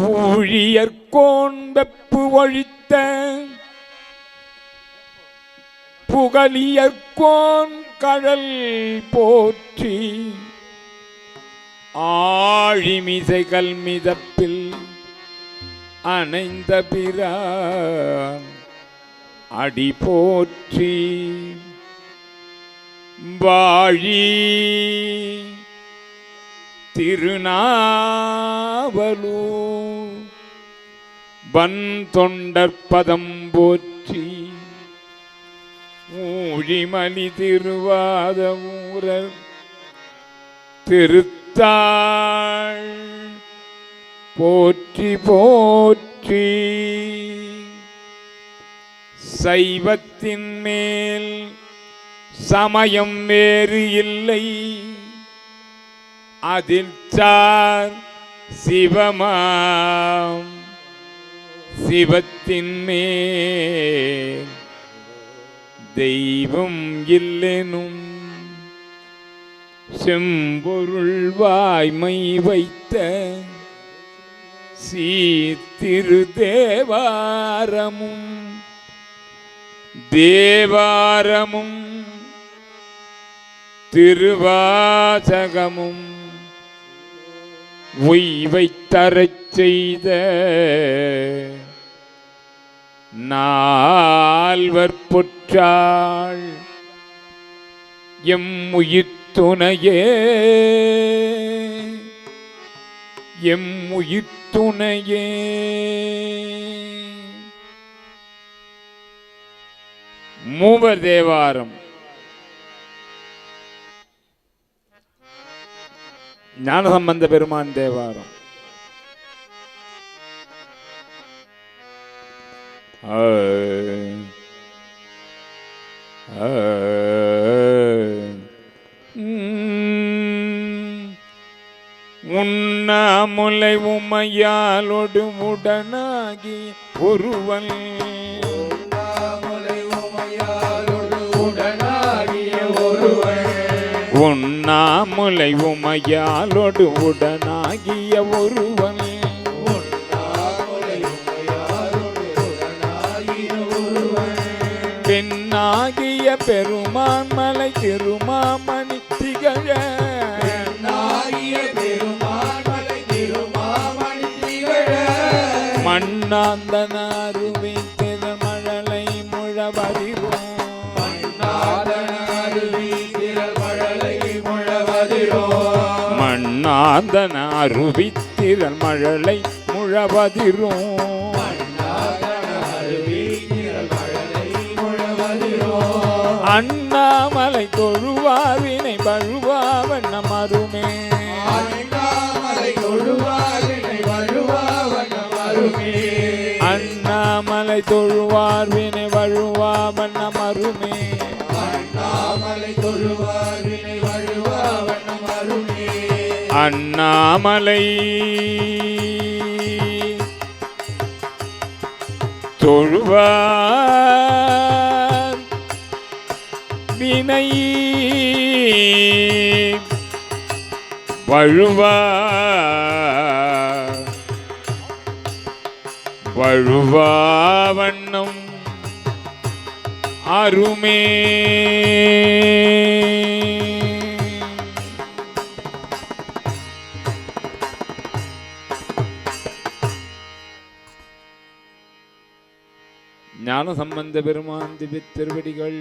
ஊழியர்கோன் வெப்பு ஒழித்த புகலியர்கோன் கடல் போற்றி ஆழிமிசைகள் மிதப்பில் அணைந்த பிரான் அடி போற்றி வாழி திருநாவலூர் வன் தொண்டற்பதம் போற்றி. ஊழிமலி திருவாத ஊரர் திருத்தாள் போற்றி போற்றி. சைவத்தின் மேல் சமயம் வேறு இல்லை. அதில் சார் சிவமாம். சிவத்தின் மேல் தெய்வம் இல்லெனும் செம்பொருள் வாய்மை வைத்த சீத்திரு தேவாரமும் தேவாரமும் திருவாசகமும் உய்வைத்தரச் செய்த நால்வர் பொற்றாள். எம் உயிர்த்துணையே. எம் உயிர்த்துணையே. மூவர் தேவாரம். ஞானசம்பந்த பெருமான் தேவாரம். உண்ணாமுலை உமையாலொடு உடனாகி ஒருவன். உண்ணாமுலை உமையாலொடு உடனாகிய ஒரு பெருமான் மலை திருமாமணி திகழ. மண்ணாந்தனாருவே திருமழலை முழவதிரும். மண்ணாந்தன அருவித்திரல் மழலை முழவதிரும். அண்ணாமலை தொழுவாவினை பழுவாவண்ண மருமே அண்ணாமலை தொழுவார் வினை வழுவாவண்ண மருமே அண்ணாமலை தொழுவார் வினை வழுவா வழுவாவண்ணம் அருமே. ஞான சம்பந்த பெருமான் திவ்ய திருவடிகள்.